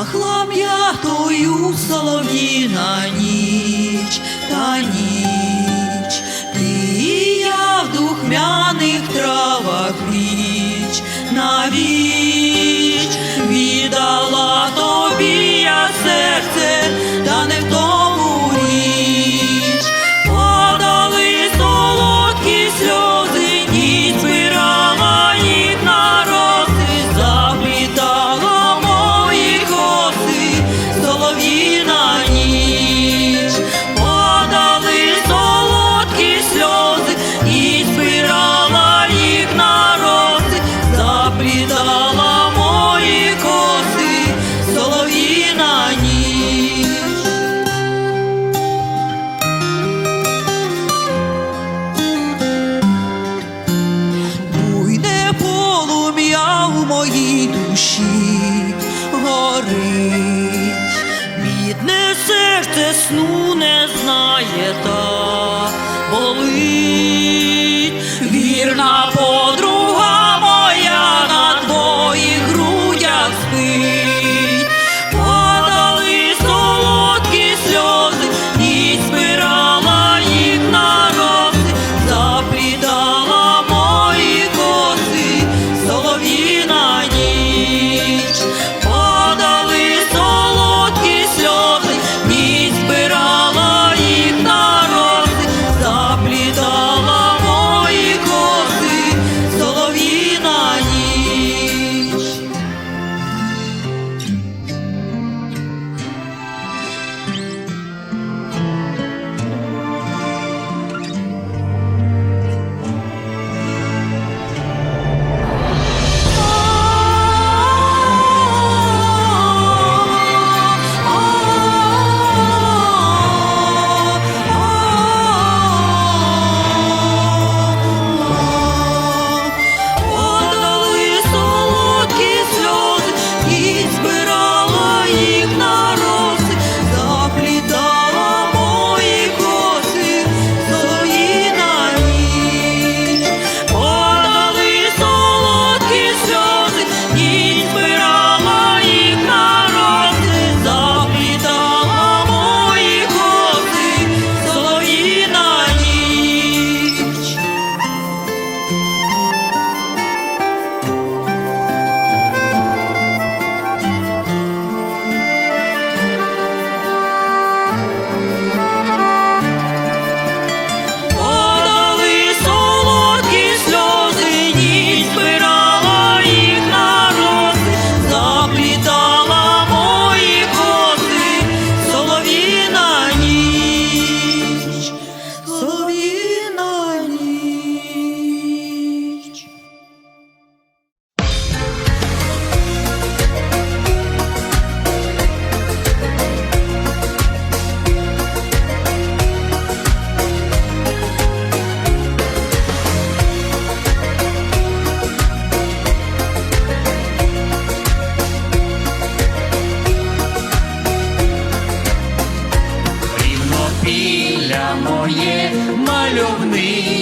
Пахла м'ятою солов'їна ніч та ніч, ти і я в духмяний.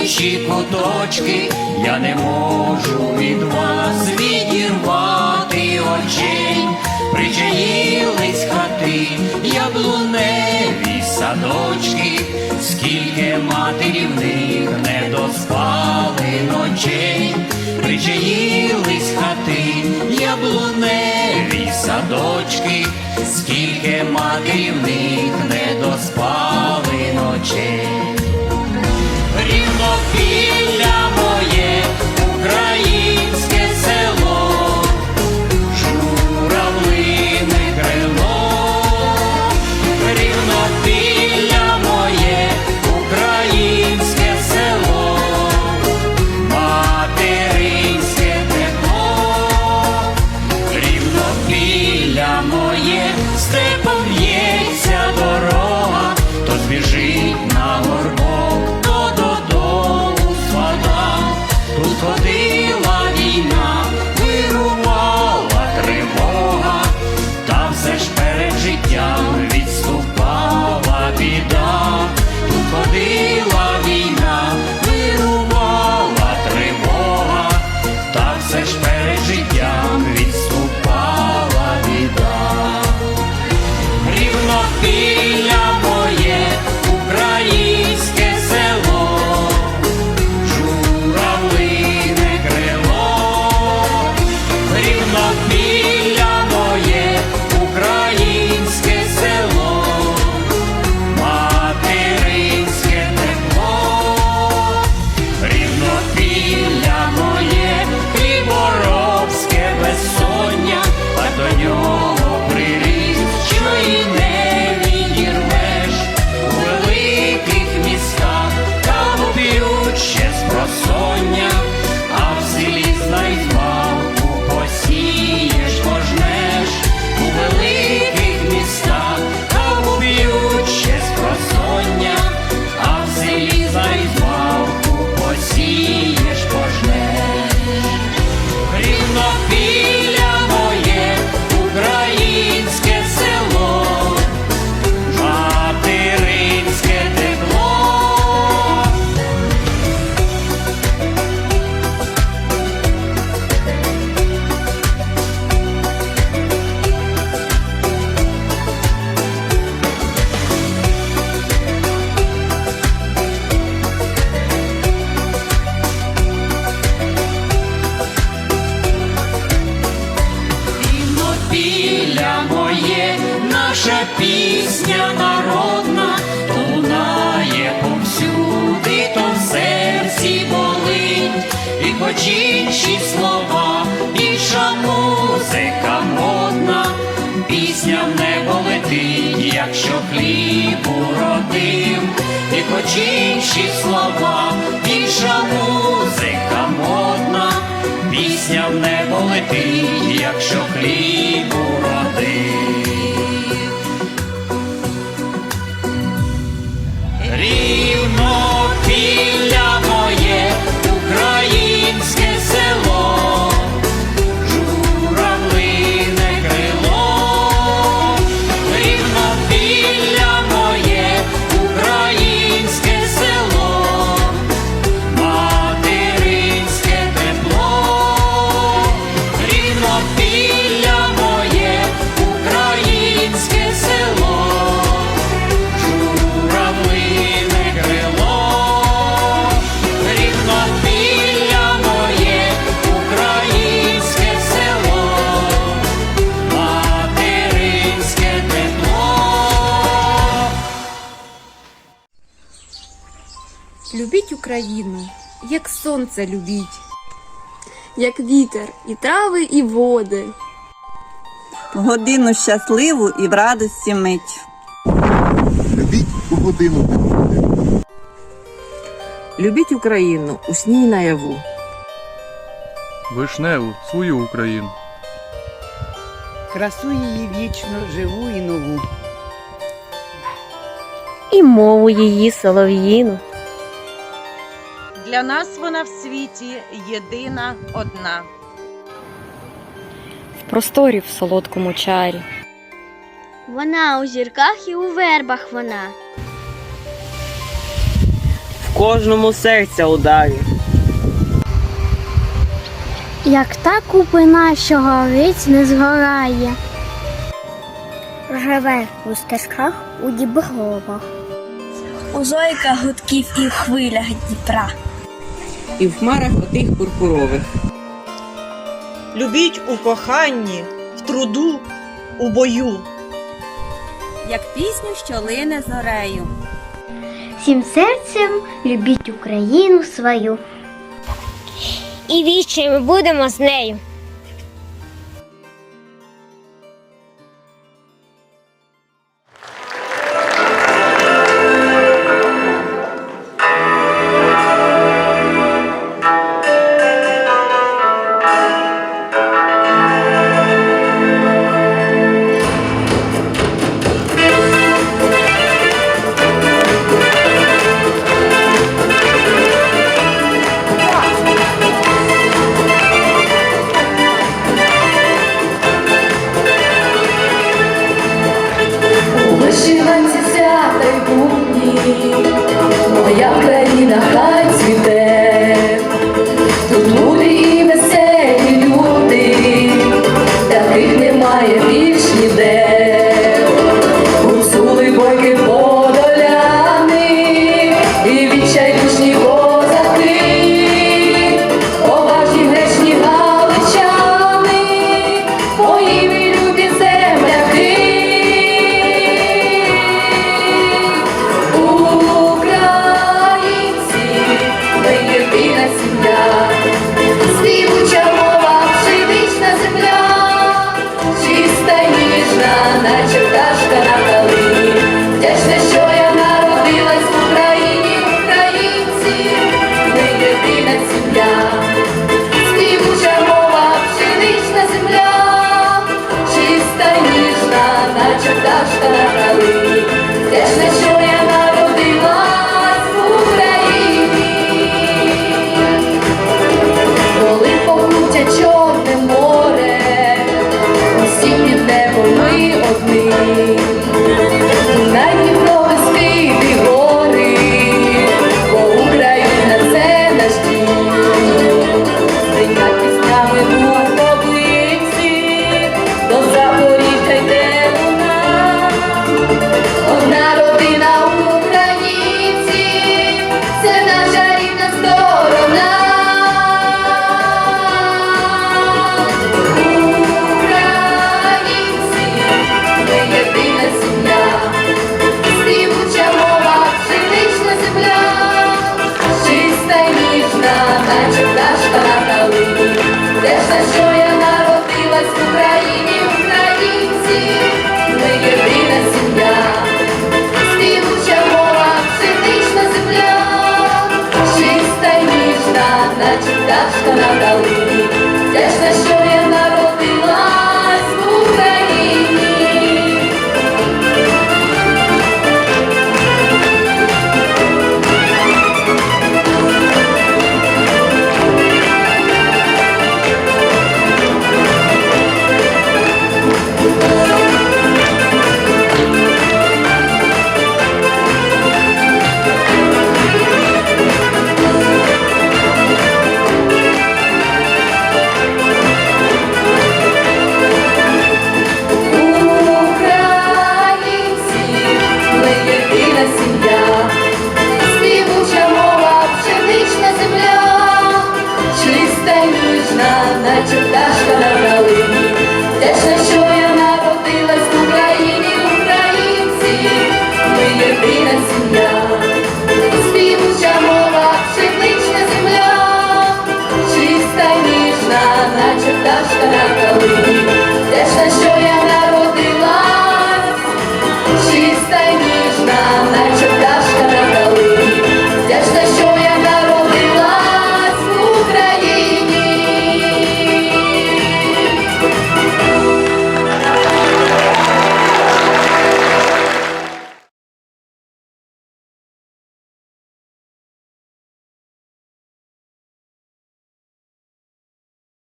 душі куточки, я не можу від вас відірвати очей, причаїлись хати, яблуневі садочки, скільки матерів них не доспали ночей, причаїлись хати, яблуневі садочки, скільки матерів них дозвілля моє, наша пісня народна, лунає повсюди, то в серці болить, і починші слова, більша музика модна, пісня в небо летить, якщо хліб уродив, і починші слова, більша музика модна пісня в небо летить, якщо хліб Любіть Україну, як сонце любіть. як вітер, і трави, і води. В годину щасливу і в радості мить. Любіть у годину. Любіть Україну у сні й наяву. Вишневу свою Україну. красу її вічно живу і нову. і мову її солов'їну. Для нас вона в світі єдина одна. В просторі в солодкому чарі. Вона у зірках і у вербах вона. В кожному серця ударі. Як та купина, що горить, не згорає. Живе у стежках, у дібровах. У зойках гудків і в хвилях Дніпра. І в хмарах отих пурпурових. Любіть у коханні, в труду, у бою. Як пісню, що лине зорею. Всім серцем любіть Україну свою. І вічі ми будемо з нею.